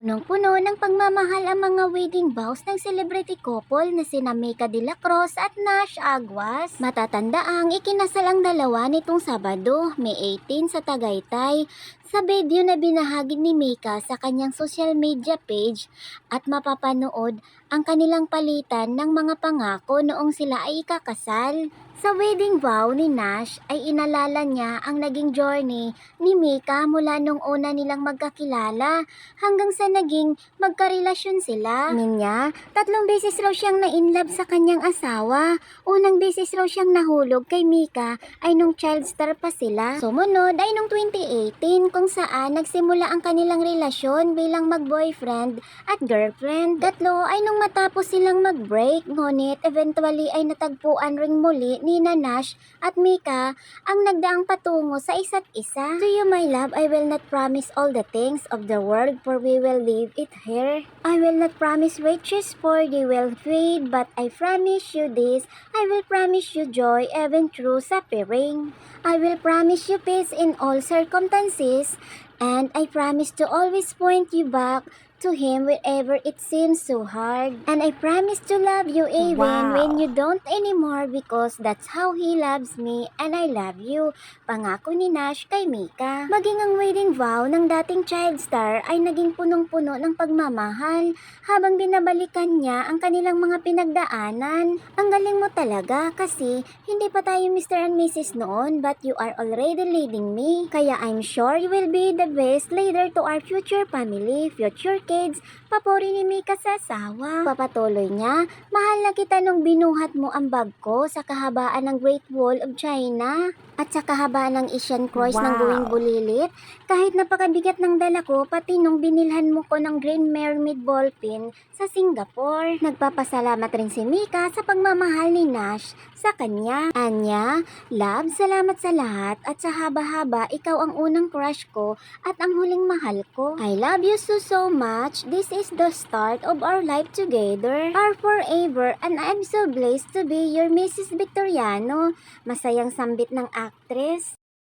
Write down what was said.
Punong-puno ng pagmamahal ang mga wedding vows ng celebrity couple na sina Mika de la Cruz at Nash Aguas. Matatandaang ikinasal ang dalawa nitong Sabado, May 18 sa Tagaytay. Sa video na binahagi ni Mika sa kanyang social media page at mapapanood ang kanilang palitan ng mga pangako noong sila ay ikakasal. Sa wedding vow ni Nash ay inalala niya ang naging journey ni Mika mula nung una nilang magkakilala hanggang sa naging magkarelasyon sila. Ninya, tatlong beses raw siyang na-inlove sa kanyang asawa. Unang beses raw siyang nahulog kay Mika ay nung child star pa sila. Sumunod ay nung 2018 kung saan nagsimula ang kanilang relasyon bilang mag-boyfriend at girlfriend. Tatlo ay nung matapos silang mag-break, ngunit eventually ay natagpuan ring muli ni Nash at Mika ang nagdaang patungo sa isa't isa. To you, my love, I will not promise all the things of the world for we will leave it here. I will not promise riches for they will fade, but I promise you this, I will promise you joy even through suffering. I will promise you peace in all circumstances, and I promise to always point you back to Him wherever it seems so hard. And I promise to love you even Wow. when you don't anymore because that's how He loves me and I love you. Pangako ni Nash kay Mika. Maging ang wedding vow ng dating child star ay naging punong-puno ng pagmamahal habang binabalikan niya ang kanilang mga pinagdaanan. Ang galing mo talaga kasi hindi pa tayo Mr. and Mrs. noon but you are already leading me. Kaya I'm sure you will be the best leader to our future family, future kids, papori ni Mika sa asawa. Papatuloy niya, mahal na kita nung binuhat mo ang bag ko sa kahabaan ng Great Wall of China at sa kahabaan ng Asian Cross ng Wow. Going Bulilit. Kahit napakabigat ng dala ko, pati nung binilhan mo ko ng Green Mermaid ballpen sa Singapore. Nagpapasalamat rin si Mika sa pagmamahal ni Nash sa kanya. Anya, love, salamat sa lahat at sa haba-haba, ikaw ang unang crush ko at ang huling mahal ko. I love you so so much. This is the start of our life together. Our forever and I'm so blessed to be your Mrs. Victoriano. Masayang sambit ng actress.